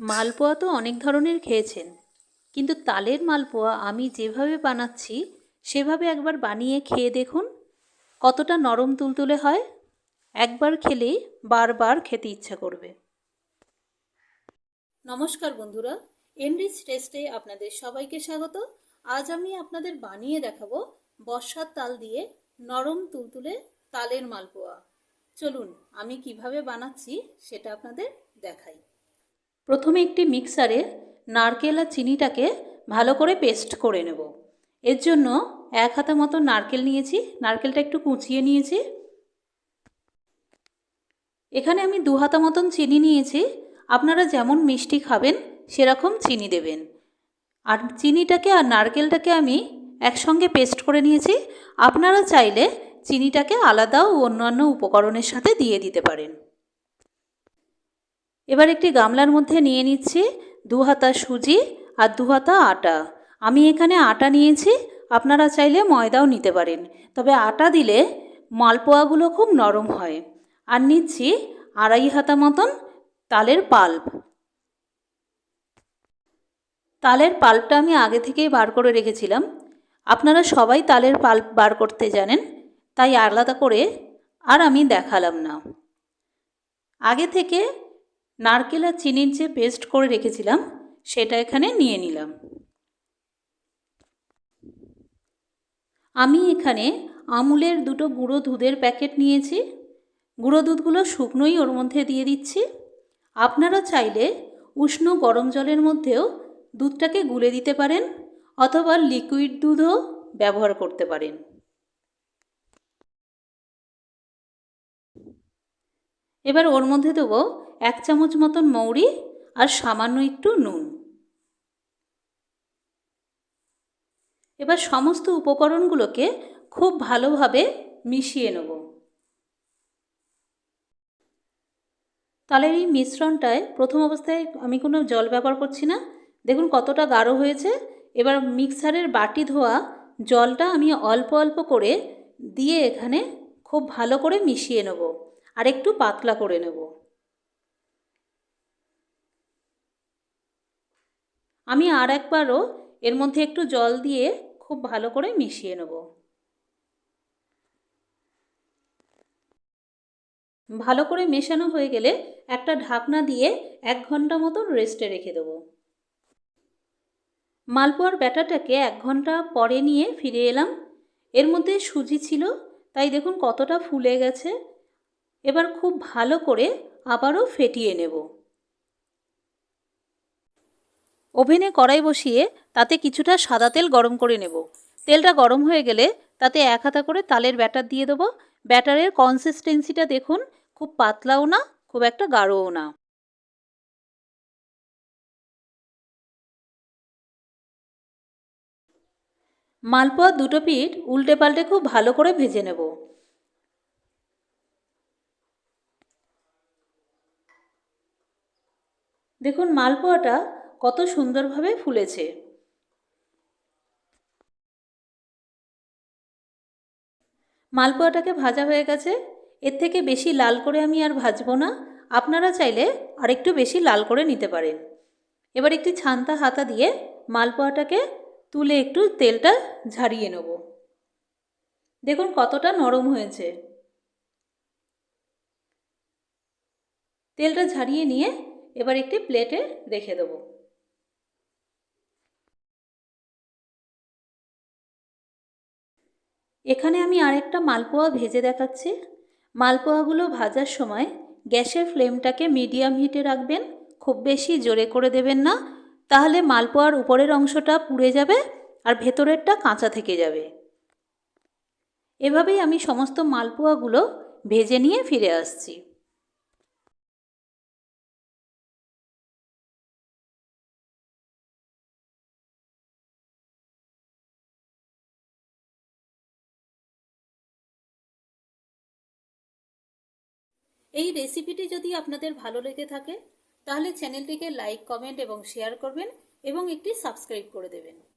মালপোয়া তো অনেক ধরনের খেয়েছেন। কিন্তু তালের মালপোয়া আমি যেভাবে বানাচ্ছি, সেভাবে একবার বানিয়ে খেয়ে দেখুন, কতটা নরম তুলতুলে হয়। একবার খেলেই বারবার খেতে ইচ্ছা করবে। নমস্কার বন্ধুরা, এনরিচ টেস্টে আপনাদের সবাইকে স্বাগত। আজ আমি আপনাদের বানিয়ে দেখাবো বর্ষার তাল দিয়ে নরম তুলতুলে তালের মালপোয়া। চলুন, আমি কীভাবে বানাচ্ছি সেটা আপনাদের দেখাই। প্রথমে একটি মিক্সারে নারকেল আর চিনিটাকে ভালো করে পেস্ট করে নেব। এর জন্য এক হাতা মতো নারকেল নিয়েছি। নারকেলটা একটু কুচিয়ে নিয়েছি। এখানে আমি দু হাতা মতন চিনি নিয়েছি। আপনারা যেমন মিষ্টি খাবেন, সেরকম চিনি দেবেন। আর চিনিটাকে আর নারকেলটাকে আমি একসঙ্গে পেস্ট করে নিয়েছি। আপনারা চাইলে চিনিটাকে আলাদাও অন্যান্য উপকরণের সাথে দিয়ে দিতে পারেন। এবার একটি গামলার মধ্যে নিয়ে নিচ্ছি দু হাতা সুজি আর দু হাতা আটা। আমি এখানে আটা নিয়েছি, আপনারা চাইলে ময়দাও নিতে পারেন। তবে আটা দিলে মালপোয়াগুলো খুব নরম হয়। আর নিচ্ছি আড়াই হাতা মতন তালের পাল্প। তালের পাল্পটা আমি আগে থেকেই বার করে রেখেছিলাম। আপনারা সবাই তালের পাল্প বার করতে জানেন, তাই আলাদা করে আর আমি দেখালাম না। আগে থেকে নারকেল আর চিনির যে পেস্ট করে রেখেছিলাম, সেটা এখানে নিয়ে নিলাম। আমি এখানে আমুলের দুটো গুঁড়ো দুধের প্যাকেট নিয়েছি। গুঁড়ো দুধগুলো শুকনোই ওর মধ্যে দিয়ে দিচ্ছি। আপনারা চাইলে উষ্ণ গরম জলের মধ্যেও দুধটাকে গুলে দিতে পারেন, অথবা লিকুইড দুধও ব্যবহার করতে পারেন। এবার ওর মধ্যে দেবো এক চামচ মতন মৌরি আর সামান্য একটু নুন। এবার সমস্ত উপকরণগুলোকে খুব ভালোভাবে মিশিয়ে নেব। তাহলে এই মিশ্রণটায় প্রথম অবস্থায় আমি কোনো জল ব্যবহার করছি না। দেখুন কতটা গাঢ় হয়েছে। এবার মিক্সারের বাটি ধোয়া জলটা আমি অল্প অল্প করে দিয়ে এখানে খুব ভালো করে মিশিয়ে নেব। আর একটু পাতলা করে নেব। আমি আর একবারও এর মধ্যে একটু জল দিয়ে খুব ভালো করে মিশিয়ে নেব। ভালো করে মেশানো হয়ে গেলে একটা ঢাকনা দিয়ে এক ঘণ্টা মতো রেস্টে রেখে দেবো। মালপোয়ার ব্যাটাটাকে এক ঘণ্টা পরে নিয়ে ফিরে এলাম। এর মধ্যে সুজি ছিল, তাই দেখুন কতটা ফুলে গেছে। এবার খুব ভালো করে আবারও ফেটিয়ে নেব। ওভেনে কড়াই বসিয়ে তাতে কিছুটা সাদা তেল গরম করে নেব। তেলটা গরম হয়ে গেলে তাতে এক হাতা করে তালের ব্যাটার দিয়ে দেবো। ব্যাটারের কনসিস্টেন্সিটা দেখুন, খুব পাতলাও না, খুব একটা গাঢ়ও না। মালপোয়া দুটো পিঠ উল্টে পাল্টে খুব ভালো করে ভেজে নেব। দেখুন, মালপোয়াটা কত সুন্দরভাবে ফুলেছে। মালপোয়াটাকে ভাজা হয়ে গেছে। এর থেকে বেশি লাল করে আমি আর ভাজবো না। আপনারা চাইলে আরেকটু বেশি লাল করে নিতে পারেন। এবার একটি ছান্তা হাতা দিয়ে মালপোয়াটাকে তুলে একটু তেলটা ঝারিয়ে নেব। দেখুন কতটা নরম হয়েছে। তেলটা ঝারিয়ে নিয়ে এবার একটি প্লেটে রেখে দেব। এখানে আমি আরেকটা মালপোয়া ভেজে দেখাচ্ছি। মালপোয়াগুলো ভাজার সময় গ্যাসের ফ্লেমটাকে মিডিয়াম হিটে রাখবেন, খুব বেশি জোরে করে দেবেন না। তাহলে মালপোয়ার উপরের অংশটা পুড়ে যাবে আর ভেতরেরটা কাঁচা থেকে যাবে। এভাবেই আমি সমস্ত মালপোয়াগুলো ভেজে নিয়ে ফিরে আসছি। এই রেসিপিটি যদি আপনাদের ভালো লেগে থাকে, তাহলে চ্যানেলটিকে লাইক কমেন্ট এবং শেয়ার করবেন এবং একটি সাবস্ক্রাইব করে দেবেন।